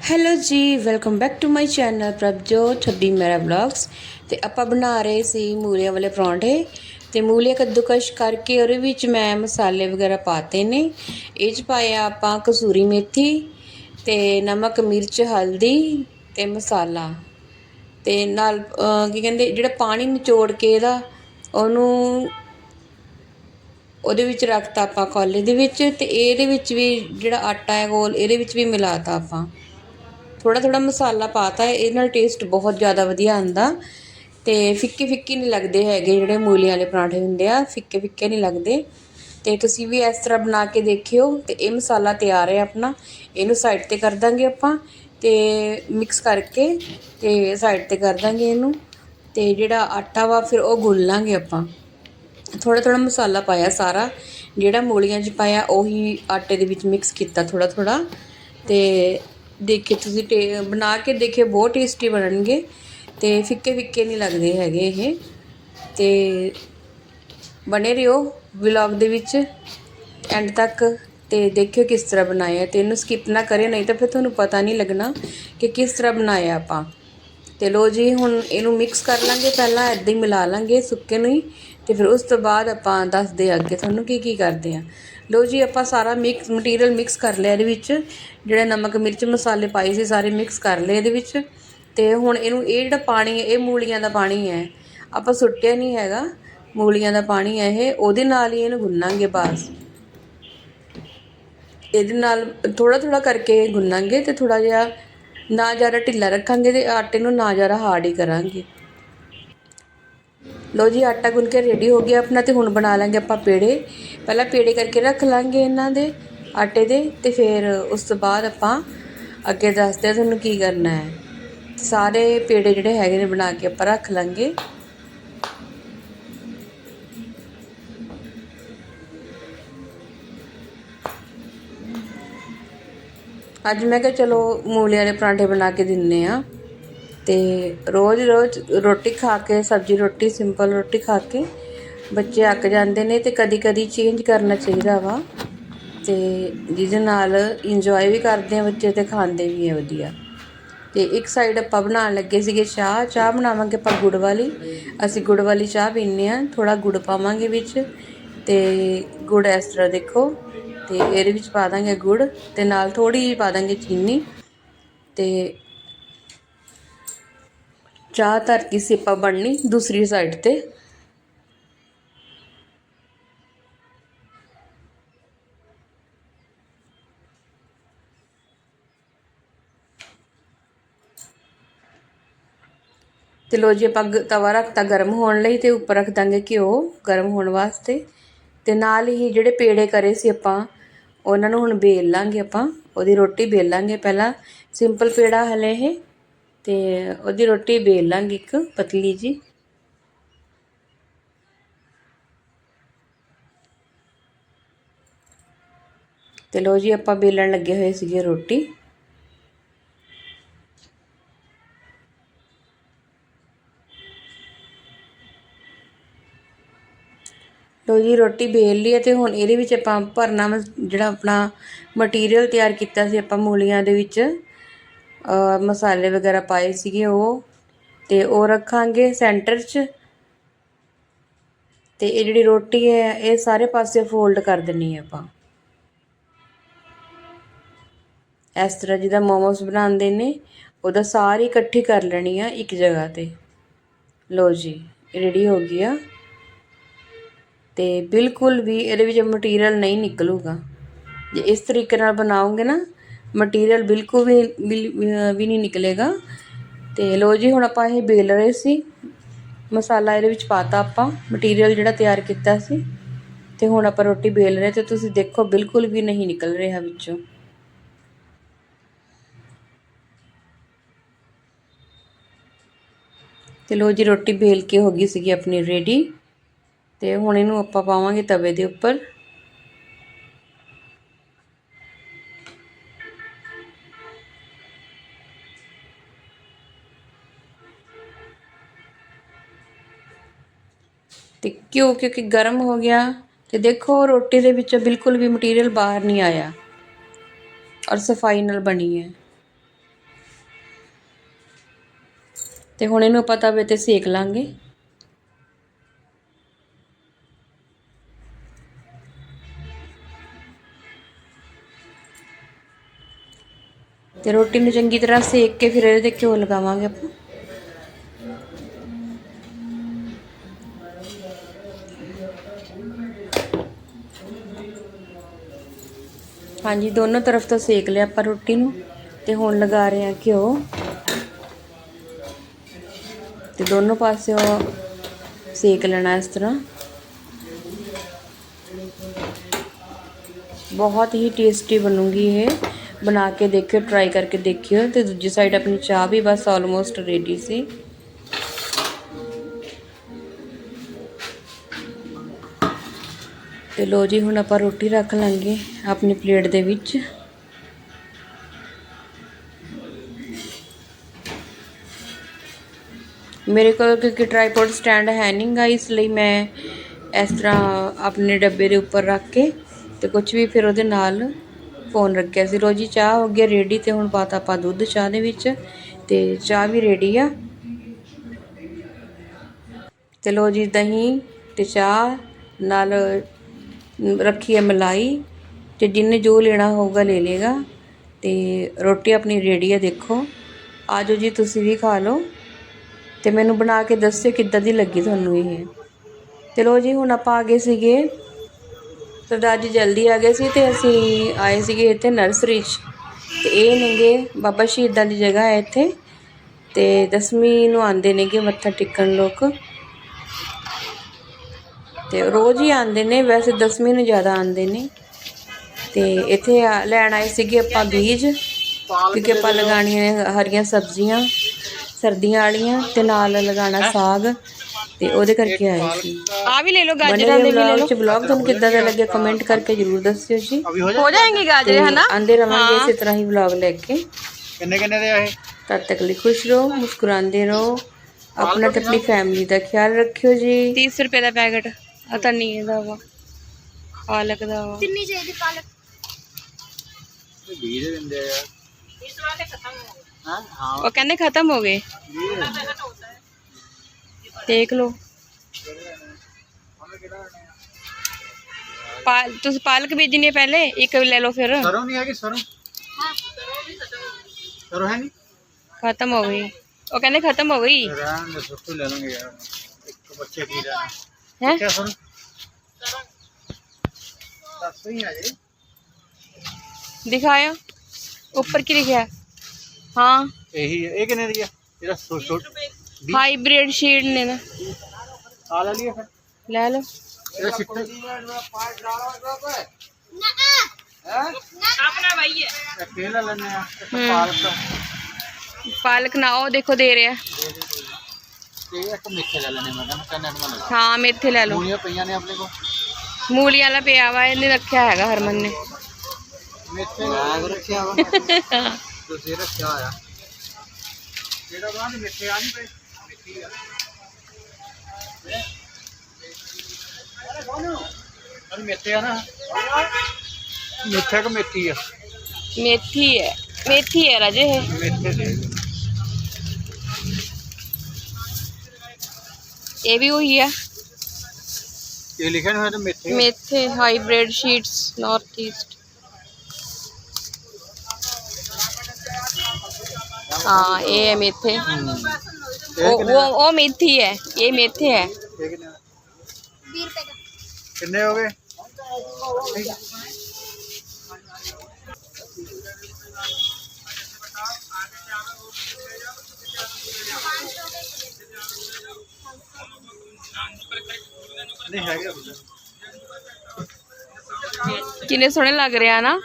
Hello ji welcome back to my channel Prabhjot ਛੱਬੀ ਮੇਰਾ vlogs ਤੇ ਆਪਾਂ ਬਣਾ ਰਹੇ ਸੀ ਮੂਲੀਆਂ ਵਾਲੇ ਪਰੌਂਠੇ। ਤੇ ਮੂਲੀਆਂ ਕੱਦੂਕਸ਼ ਕਰਕੇ ਉਹਦੇ ਵਿੱਚ ਮੈਂ ਮਸਾਲੇ ਵਗੈਰਾ ਪਾਤੇ ਨੇ। ਇਹ ਚ ਪਾਇਆ ਆਪਾਂ ਕਸੂਰੀ ਮੇਥੀ ਤੇ ਨਮਕ, ਮਿਰਚ, ਹਲਦੀ ਤੇ ਮਸਾਲਾ। ਤੇ ਨਾਲ ਕੀ ਕਹਿੰਦੇ, ਜਿਹੜਾ ਪਾਣੀ ਨਿਚੋੜ ਕੇ ਇਹਦਾ, ਉਹਨੂੰ ਉਹਦੇ ਵਿੱਚ ਰੱਖਤਾ ਆਪਾਂ ਕੌਲੇ ਦੇ ਵਿੱਚ। ਤੇ ਇਹਦੇ ਵਿੱਚ ਵੀ ਜਿਹੜਾ ਆਟਾ ਹੈ ਗੋਲ, ਇਹਦੇ ਵਿੱਚ ਵੀ ਮਿਲਾਤਾ ਆਪਾਂ। ਥੋੜਾ ਥੋੜਾ ਮਸਾਲਾ ਪਾਤਾ ਹੈ, ਇਹਦੇ ਨਾਲ ਟੇਸਟ ਬਹੁਤ ਜ਼ਿਆਦਾ ਵਧੀਆ ਆਂਦਾ ਤੇ ਫਿੱਕੇ ਫਿੱਕੇ ਨਹੀਂ ਲੱਗਦੇ ਹੈਗੇ ਜਿਹੜੇ ਮੂਲੀਆਂ ਵਾਲੇ ਪਰਾਂਠੇ ਹੁੰਦੇ ਆ ਫਿੱਕੇ ਫਿੱਕੇ ਨਹੀਂ ਲੱਗਦੇ। ਤੇ ਤੁਸੀਂ ਵੀ ਇਸ ਤਰ੍ਹਾਂ ਬਣਾ ਕੇ ਦੇਖਿਓ ਤੇ ਇਹ ਮਸਾਲਾ ਤਿਆਰ ਹੈ ਆਪਣਾ, ਇਹਨੂੰ ਸਾਈਡ ਤੇ ਕਰ ਦਾਂਗੇ ਆਪਾਂ ਤੇ ਮਿਕਸ ਕਰਕੇ ਤੇ ਸਾਈਡ ਤੇ ਕਰ ਦਾਂਗੇ ਇਹਨੂੰ ਤੇ ਜਿਹੜਾ ਆਟਾ ਵਾ ਫਿਰ ਉਹ ਗੁੰਨ ਲਾਂਗੇ ਆਪਾਂ। ਥੋੜਾ ਥੋੜਾ ਮਸਾਲਾ ਪਾਇਆ ਸਾਰਾ, ਜਿਹੜਾ ਮੂਲੀਆਂ 'ਚ ਪਾਇਆ ਉਹੀ ਆਟੇ ਦੇ ਵਿੱਚ ਮਿਕਸ ਕੀਤਾ ਥੋੜਾ ਥੋੜਾ ਤੇ ਦੇਖੇ ਤੁਸੀਂ ਟੇ, ਬਣਾ ਕੇ ਦੇਖੇ, ਬਹੁਤ ਟੇਸਟੀ ਬਣਨਗੇ। ਤੇ ਫਿੱਕੇ ਫਿੱਕੇ ਨਹੀਂ ਲੱਗਦੇ ਹੈਗੇ ਇਹ। ਤੇ ਬਣੇ ਰਹੋ ਵਲੌਗ ਦੇ ਵਿੱਚ। ਐਂਡ ਤੱਕ ਤੇ ਦੇਖਿਓ ਕਿਸ ਤਰ੍ਹਾਂ ਬਣਾਇਆ ਤੇ ਇਹਨੂੰ ਸਕਿਪ ਨਾ ਕਰਿਓ ਨਹੀਂ ਤਾਂ ਫਿਰ ਤੁਹਾਨੂੰ ਪਤਾ ਨਹੀਂ ਲੱਗਣਾ ਕਿ ਕਿਸ ਤਰ੍ਹਾਂ ਬਣਾਇਆ ਆਪਾਂ। ਤੇ ਲੋ ਜੀ, ਹੁਣ ਇਹਨੂੰ ਮਿਕਸ ਕਰ ਲਾਂਗੇ। ਪਹਿਲਾਂ ਇਦਾਂ ਹੀ ਮਿਲਾ ਲਾਂਗੇ ਸੁੱਕੇ ਨੂੰ ਹੀ। ਤੇ ਫਿਰ ਉਸ ਤੋਂ ਬਾਅਦ ਆਪਾਂ ਦੱਸਦੇ ਅੱਗੇ ਤੁਹਾਨੂੰ ਕੀ ਕੀ ਕਰਦੇ ਆ। ਲਓ ਜੀ, ਆਪਾਂ ਸਾਰਾ ਮਿਕਸ ਮਟੀਰੀਅਲ ਮਿਕਸ ਕਰ ਲਿਆ ਇਹਦੇ ਵਿੱਚ। ਜਿਹੜਾ ਨਮਕ, ਮਿਰਚ, ਮਸਾਲੇ ਪਾਏ ਸੀ, ਸਾਰੇ ਮਿਕਸ ਕਰ ਲਏ ਇਹਦੇ ਵਿੱਚ। ਤੇ ਹੁਣ ਇਹਨੂੰ ਇਹ ਜਿਹੜਾ ਪਾਣੀ ਹੈ, ਇਹ ਮੂਲੀਆਂ ਦਾ ਪਾਣੀ ਹੈ। ਆਪਾਂ ਸੁੱਟਿਆ ਨਹੀਂ ਹੈਗਾ, ਮੂਲੀਆਂ ਦਾ ਪਾਣੀ ਹੈ ਇਹ। ਉਹਦੇ ਨਾਲ ਹੀ ਇਹਨੂੰ ਗੁੰਨਾਂਗੇ ਬਸ। ਇਹਦੇ ਨਾਲ ਥੋੜਾ ਥੋੜਾ ਕਰਕੇ ਗੁੰਨਾਂਗੇ ਤੇ ਥੋੜਾ ਜਿਹਾ ਨਾ ਜ਼ਿਆਦਾ ਢਿੱਲਾ ਰੱਖਾਂਗੇ ਤੇ ਆਟੇ ਨੂੰ ਨਾ ਜ਼ਿਆਦਾ ਹਾਰਡ ਹੀ ਕਰਾਂਗੇ। ਲੋ ਜੀ, ਆਟਾ ਗੁੰਨ ਕੇ ਰੈਡੀ ਹੋ ਗਿਆ ਆਪਣਾ ਤੇ ਹੁਣ ਬਣਾ ਲਾਂਗੇ ਆਪਾਂ ਪੇੜੇ। ਪਹਿਲਾਂ ਪੇੜੇ ਕਰਕੇ ਰੱਖ ਲਾਂਗੇ ਇਹਨਾਂ ਦੇ ਆਟੇ ਦੇ ਤੇ ਫਿਰ ਉਸ ਤੋਂ ਬਾਅਦ ਆਪਾਂ ਅੱਗੇ ਦੱਸਦੇ ਆ ਤੁਹਾਨੂੰ ਕੀ ਕਰਨਾ ਹੈ। ਸਾਰੇ ਪੇੜੇ ਜਿਹੜੇ ਹੈਗੇ ਨੇ ਬਣਾ ਕੇ ਆਪਾਂ ਰੱਖ ਲਾਂਗੇ। ਅੱਜ ਮੈਂ ਕਿਹਾ ਚਲੋ ਮੂਲੀਆਂ ਦੇ ਪਰਾਂਠੇ ਬਣਾ ਕੇ ਦਿੰਨੇ ਆ। ਅਤੇ ਰੋਜ਼ ਰੋਜ਼ ਰੋਟੀ ਖਾ ਕੇ, ਸਬਜ਼ੀ ਰੋਟੀ ਸਿੰਪਲ ਰੋਟੀ ਖਾ ਕੇ ਬੱਚੇ ਅੱਕ ਜਾਂਦੇ ਨੇ ਅਤੇ ਕਦੀ ਕਦੀ ਚੇਂਜ ਕਰਨਾ ਚਾਹੀਦਾ ਵਾ ਅਤੇ ਜਿਹਦੇ ਨਾਲ ਇੰਜੋਏ ਵੀ ਕਰਦੇ ਆ ਬੱਚੇ ਅਤੇ ਖਾਂਦੇ ਵੀ ਆ ਵਧੀਆ। ਅਤੇ ਇੱਕ ਸਾਈਡ ਆਪਾਂ ਬਣਾਉਣ ਲੱਗੇ ਸੀਗੇ ਚਾਹ ਚਾਹ ਬਣਾਵਾਂਗੇ ਆਪਾਂ ਗੁੜ ਵਾਲੀ। ਅਸੀਂ ਗੁੜ ਵਾਲੀ ਚਾਹ ਪੀਂਦੇ ਹਾਂ, ਥੋੜ੍ਹਾ ਗੁੜ ਪਾਵਾਂਗੇ ਵਿੱਚ ਅਤੇ ਗੁੜ ਇਸ ਤਰ੍ਹਾਂ ਦੇਖੋ ਅਤੇ ਇਹਦੇ ਵਿੱਚ ਪਾ ਦਾਂਗੇ ਗੁੜ ਅਤੇ ਨਾਲ ਥੋੜ੍ਹੀ ਜਿਹੀ ਪਾ ਦਾਂਗੇ ਚੀਨੀ ਅਤੇ ਚਾਹ ਧਰ ਕੇ ਸੀ ਆਪਾਂ ਬਣਨੀ ਦੂਸਰੀ ਸਾਈਡ ਤੇ। ਤੇ ਲੋ ਜੀ, ਆਪਾਂ ਤਵਾ ਰੱਖਤਾ ਗਰਮ ਹੋਣ ਲਈ ਤੇ ਉੱਪਰ ਰੱਖ ਦਾਂਗੇ ਘਿਓ ਗਰਮ ਹੋਣ ਵਾਸਤੇ। ਤੇ ਨਾਲ ਹੀ ਜਿਹੜੇ ਪੇੜੇ ਕਰੇ ਸੀ ਆਪਾਂ, ਉਹਨਾਂ ਨੂੰ ਹੁਣ ਬੇਲ ਲਾਂਗੇ ਆਪਾਂ। ਉਹਦੀ ਰੋਟੀ ਬੇਲ ਲਾਂਗੇ ਪਹਿਲਾਂ। ਸਿੰਪਲ ਪੇੜਾ ਹਲੇ ਇਹ। ਤੇ ਉਹਦੀ ਰੋਟੀ ਵੇਲ ਲਾਂਗੇ ਇੱਕ, ਪਤਲੀ ਜੀ। ਤੇ ਲੋ ਜੀ, ਆਪਾਂ ਵੇਲਣ ਲੱਗੇ ਹੋਏ ਸੀਗੇ ਰੋਟੀ। ਲੋ ਜੀ, ਰੋਟੀ ਬੇਲ ਲਈ ਹੈ ਤੇ ਹੁਣ ਇਹਦੇ ਵਿੱਚ ਆਪਾਂ ਭਰਨਾ ਵਾ ਜਿਹੜਾ ਆਪਣਾ ਮਟੀਰੀਅਲ ਤਿਆਰ ਕੀਤਾ ਸੀ ਆਪਾਂ ਮੂਲੀਆਂ ਦੇ ਵਿੱਚ। ਮਸਾਲੇ ਵਗੈਰਾ ਪਾਏ ਸੀਗੇ ਉਹ, ਤੇ ਉਹ ਰੱਖਾਂਗੇ ਸੈਂਟਰ 'ਚ। ਤੇ ਇਹ ਜਿਹੜੀ ਰੋਟੀ ਹੈ, ਇਹ ਸਾਰੇ ਪਾਸੇ ਫੋਲਡ ਕਰ ਦੇਣੀ ਹੈ ਆਪਾਂ। ਇਸ ਤਰ੍ਹਾਂ ਜਿਹਦਾ ਮੋਮੋਸ ਬਣਾਉਂਦੇ ਨੇ, ਉਹਦਾ ਸਾਰੀ ਇਕੱਠੀ ਕਰ ਲੈਣੀ ਆ ਇੱਕ ਜਗ੍ਹਾ ਤੇ। ਲੋ ਜੀ ਰੈਡੀ ਹੋ ਗਈ ਆ। ਤੇ ਬਿਲਕੁਲ ਵੀ ਇਹਦੇ ਵਿੱਚ ਮਟੀਰੀਅਲ ਨਹੀਂ ਨਿਕਲੂਗਾ। ਜੇ ਇਸ ਤਰੀਕੇ ਨਾਲ ਬਣਾਓਗੇ ਨਾ ਮਟੀਰੀਅਲ ਬਿਲਕੁਲ ਵੀ ਵੀ ਨਹੀਂ ਨਿਕਲੇਗਾ। ਤੇ ਲੋ ਜੀ, ਹੁਣ ਆਪਾਂ ਇਹ ਬੇਲ ਰਹੇ ਸੀ। ਮਸਾਲਾ ਇਹਦੇ ਵਿੱਚ ਪਾਤਾ ਆਪਾਂ ਮਟੀਰੀਅਲ ਜਿਹੜਾ ਤਿਆਰ ਕੀਤਾ ਸੀ। ਤੇ ਹੁਣ ਆਪਾਂ ਰੋਟੀ ਬੇਲ ਰਹੇ ਤੇ ਤੁਸੀਂ ਦੇਖੋ, ਬਿਲਕੁਲ ਵੀ ਨਹੀਂ ਨਿਕਲ ਰਿਹਾ ਵਿੱਚੋਂ। ਤੇ ਲੋ ਜੀ, ਰੋਟੀ ਬੇਲ ਕੇ ਹੋ ਗਈ ਸੀਗੀ ਆਪਣੀ ਰੈਡੀ ਤੇ ਹੁਣ ਇਹਨੂੰ ਆਪਾਂ ਪਾਵਾਂਗੇ ਤਵੇ ਦੇ ਉੱਪਰ। ਅਤੇ ਘਿਓ ਕਿਉਂਕਿ ਗਰਮ ਹੋ ਗਿਆ ਅਤੇ ਦੇਖੋ, ਰੋਟੀ ਦੇ ਵਿੱਚੋਂ ਬਿਲਕੁਲ ਵੀ ਮਟੀਰੀਅਲ ਬਾਹਰ ਨਹੀਂ ਆਇਆ ਔਰ ਸਫ਼ਾਈ ਨਾਲ ਬਣੀ ਹੈ। ਤੇ ਹੁਣ ਇਹਨੂੰ ਆਪਾਂ ਤਵੇ ਤੇ ਸੇਕ ਲਾਂਗੇ। ਤੇ ਰੋਟੀ ਨੂੰ ਚੰਗੀ ਤਰ੍ਹਾਂ ਸੇਕ ਕੇ ਫਿਰ ਇਹਦੇ ਤੇ ਘਿਓ ਲਗਾਵਾਂਗੇ ਆਪਾਂ। ਹਾਂਜੀ, ਦੋਨੋਂ ਤਰਫ ਤੋਂ ਸੇਕ ਲਿਆ ਆਪਾਂ ਰੋਟੀ ਨੂੰ ਤੇ ਹੁਣ ਲਗਾ ਰਹੇ ਹਾਂ ਘਿਓ। ਤੇ ਦੋਨੋਂ ਪਾਸਿਓਂ ਸੇਕ ਲੈਣਾ ਇਸ ਤਰ੍ਹਾਂ। ਬਹੁਤ ਹੀ ਟੇਸਟੀ ਬਣੂਗੀ ਇਹ। ਬਣਾ ਕੇ ਦੇਖਿਓ ਟਰਾਈ ਕਰਕੇ ਦੇਖਿਓ ਤੇ ਦੂਜੀ ਸਾਈਡ ਆਪਣੀ ਚਾਹ ਵੀ ਬਸ ਆਲਮੋਸਟ ਰੈਡੀ ਸੀ। ਤੇ ਲੋ ਜੀ, ਹੁਣ ਆਪਾਂ ਰੋਟੀ ਰੱਖ ਲਾਂਗੇ ਆਪਣੀ ਪਲੇਟ ਦੇ ਵਿੱਚ। ਮੇਰੇ ਕੋਲ ਕਿਉਂਕਿ ਟ੍ਰਾਈਪੋਡ ਸਟੈਂਡ ਹੈ ਨਹੀਂਗਾ ਇਸ ਲਈ ਮੈਂ ਇਸ ਤਰ੍ਹਾਂ ਆਪਣੇ ਡੱਬੇ ਦੇ ਉੱਪਰ ਰੱਖ ਕੇ ਤੇ ਕੁਝ ਵੀ ਫਿਰ ਉਹਦੇ ਨਾਲ ਫੋਨ ਰੱਖਿਆ ਸੀ। ਰੋਜੀ ਚਾਹ ਹੋ ਗਿਆ ਰੈਡੀ ਤੇ ਹੁਣ ਪਾਤਾ ਆਪਾਂ ਦੁੱਧ ਚਾਹ ਦੇ ਵਿੱਚ ਤੇ ਚਾਹ ਵੀ ਰੈਡੀ ਆ। ਤੇ ਲੋ ਜੀ, ਦਹੀਂ ਤੇ ਚਾਹ ਨਾਲ ਰੱਖੀ ਹੈ ਮਲਾਈ ਅਤੇ ਜਿਹਨੇ ਜੋ ਲੈਣਾ ਹੋਊਗਾ ਲੈ ਲਏਗਾ ਅਤੇ ਰੋਟੀ ਆਪਣੀ ਰੈਡੀ ਹੈ ਦੇਖੋ। ਆ ਜਾਓ ਜੀ, ਤੁਸੀਂ ਵੀ ਖਾ ਲਓ ਅਤੇ ਮੈਨੂੰ ਬਣਾ ਕੇ ਦੱਸਿਓ ਕਿੱਦਾਂ ਦੀ ਲੱਗੀ ਤੁਹਾਨੂੰ ਇਹ। ਚਲੋ ਜੀ, ਹੁਣ ਆਪਾਂ ਆ ਗਏ ਸੀਗੇ। ਸਰਦਾਰ ਜੀ ਜਲਦੀ ਆ ਗਏ ਸੀ ਅਤੇ ਅਸੀਂ ਆਏ ਸੀਗੇ ਇੱਥੇ ਨਰਸਰੀ 'ਚ। ਅਤੇ ਇਹ ਨੇਗੇ, ਬਾਬਾ ਸ਼ਹੀਦਾਂ ਦੀ ਜਗ੍ਹਾ ਹੈ ਇੱਥੇ। ਤੇ ਦਸਵੀਂ ਨੂੰ ਆਉਂਦੇ ਨੇਗੇ ਮੱਥਾ ਟੇਕਣ ਲੋਕ। ਤੇ ਰੋਜ਼ ਹੀ ਆਉਂਦੇ ਨੇ ਵੈਸੇ ਦਸਵੀਂ ਨੂੰ ਜ਼ਿਆਦਾ ਆਉਂਦੇ ਨੇ। ਤੇ ਇੱਥੇ ਆ- ਲੈਣ ਆਏ ਸੀਗੇ ਆਪਾਂ ਬੀਜ ਕਿਉਂਕਿ ਆਪਾਂ ਲਗਾਉਣੀਆਂ ਨੇ ਹਰੀਆਂ ਸਬਜ਼ੀਆਂ ਸਰਦੀਆਂ ਵਾਲੀਆਂ ਤੇ ਨਾਲ ਲਗਾਉਣਾ ਸਾਗ ਤੇ ਉਹਦੇ ਕਰਕੇ ਆਏ ਸੀ। ਆ ਵੀ ਲੈ ਲਓ ਗਾਜਰਾਂ ਦੇ ਵੀ ਲੈ ਲਓ। ਚ ਵਲੌਗ ਤੁਹਾਨੂੰ ਕਿੱਦਾਂ ਦਾ ਲੱਗਿਆ ਕਮੈਂਟ ਕਰਕੇ ਜਰੂਰ ਦੱਸਿਓ ਜੀ। ਹੋ ਜਾਣਗੇ ਗਾਜਰੇ ਹਨਾ? ਆਂਦੇ ਰਵਾਂਗੇ ਇਸੇ ਤਰ੍ਹਾਂ ਹੀ ਵਲੌਗ ਲੈ ਕੇ। ਕਿੰਨੇ ਕਿੰਨੇ ਦੇ ਆ ਇਹ? ਤਦ ਤੱਕ ਲਈ ਖੁਸ਼ ਰਹੋ ਮੁਸਕਰਾਉਂਦੇ ਰਹੋ। ਆਪਣਾ ਤੇ ਆਪਣੀ ਫੈਮਿਲੀ ਦਾ ਖਿਆਲ ਰੱਖਿਓ ਜੀ। 30 ਰੁਪਏ ਦਾ ਪੈਕਟ ਆ ਧਨੀਏ ਦਾ ਵਾ। ਪਾਲਕ ਦਾ ਵਾ। ਕਿੰਨੀ ਚਾਹੀਦੀ ਪਾਲਕ? ਵੀਹ ਦੇ ਦਿੰਦੇ ਆ। ਯਾਰ ਹਾਂ ਹਾਂ ਉਹ ਕਹਿੰਦੇ ਖਤਮ ਹੋ ਗਏ। ਦੇਖ ਲਓ। ਪਾਲ ਤੁਸੀਂ ਪਾਲਕ ਬੀਜਣੀ ਹੈ ਪਹਿਲੇ? ਇੱਕ ਲੈ ਲਓ ਫਿਰ। ਸਰੋਂ ਨਹੀਂ ਹੈਗੀ ਸਰੋਂ। ਸਰੋਂ ਹੈ ਨਹੀਂ? ਖਤਮ ਹੋ ਗਈ। ਉਹ ਕਹਿੰਦੇ ਖਤਮ ਹੋ ਗਈ। ਰਹਿਣ ਦੇ ਸੁੱਟੂ ਲੈ ਲਾਂਗੇ ਯਾਰ। ਇੱਕ ਬੱਚੇ ਕੀ ਲੈਣਾ ਹੈ ਕਿਆ ਸਰੋਂ ਦੱਸ ਹੀ ਆ ਜੀ ਦਿਖਾਇਆ ਉੱਪਰ ਕੀ ਲਿਖਿਆ ਹਾਂ ਇਹੀ ਹੈ ਇਹ ਕਿੰਨੇ ਦੀ ਆ ਇਹਦਾ ਸੋ ਸੋ ਹਾਈਬ੍ਰਿਡ ਸ਼ੀਡ ਨੇ ਨਾ ਆ ਲੈ ਲਈਏ ਫਿਰ ਲੈ ਲਓ ਇਹਦਾ ਸਿੱਟੇ ਆਪਣਾ ਭਾਈ ਹੈ ਇੱਕ ਇਹ ਲੈ ਲੈਣੇ ਆ ਇੱਕ ਹੂੰ। ਪਾਲਕ ਪਾਲਕ ਨਾ ਉਹ ਦੇਖੋ ਦੇ ਰਿਹਾ ਤੇ ਇੱਕ ਹਾਂ ਮੇਥੇ ਲੈ ਲਓ ਮੂਲੀਆਂ ਪਈਆਂ ਨੇ ਆਪਣੇ ਕੋਲ ਮੂਲੀਆਂ ਵਾਲਾ ਪਿਆ ਵਾ ਇਹਨੇ ਰੱਖਿਆ ਹੈਗਾ ਹਰਮਨ ਨੇ ਮਿੱਠੇ ਲਾਗ ਰੱਖਿਆ ਵਾ ਤੁਸੀਂ ਰੱਖਿਆ ਹੋਇਆ ਜਿਹੜਾ ਬਾਅਦ ਮਿੱਠੇ ਆ ਨਹੀਂ ਪਏ ਮਿੱਠੀ ਆ ਅਰੇ ਮਿੱਠੇ ਆ ਨਾ ਮਿੱਠੇ ਕਿ ਮਿੱਠੀ ਆ ਮੇਥੀ ਹੈ ਮੇਥੀ ਹੈ ਰਾਜੇ ਇਹ ਮਿੱਠੇ ਦੇ ਇਹ ਵੀ ਉਹੀ ਆ ਇਹ ਲਿਖਿਆ ਨਹੀਂ ਹੋਇਆ ਤਾਂ ਮਿੱਠੇ ਮੇਥੇ ਹਾਈਬ੍ਰਿਡ ਸ਼ੀਟਸ ਨਾਰਥ ਈਸਟ ਹਾਂ ਇਹ ਹੈ ਮੇਥੇ ਹੂੰ। ਇਹ ਉਹ ਕਿੰਨੇ ਉਹ ਉਹ ਮੇਥੀ ਹੈ ਇਹ ਮੇਥੇ ਕਿੰਨੇ ਸੋਹਣੇ ਲੱਗ ਰਿਹਾ ਨਾ।